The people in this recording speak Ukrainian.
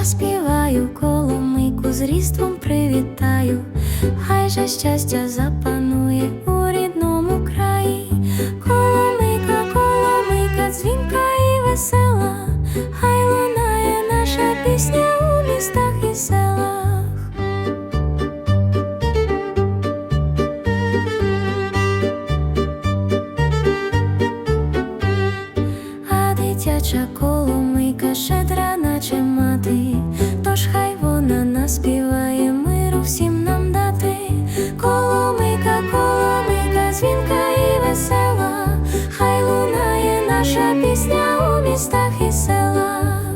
заспіваю, коломийку з різдвом привітаю, хай же щастя запанує у рідному краї, Коломийка, коломийка, дзвінка і весела, хай лунає наша пісня у містах і селах. А дитяча коломийка ще Співає миру всім нам дати, Коломийка, коломийка, дзвінка і весела, хай лунає наша пісня у містах і селах.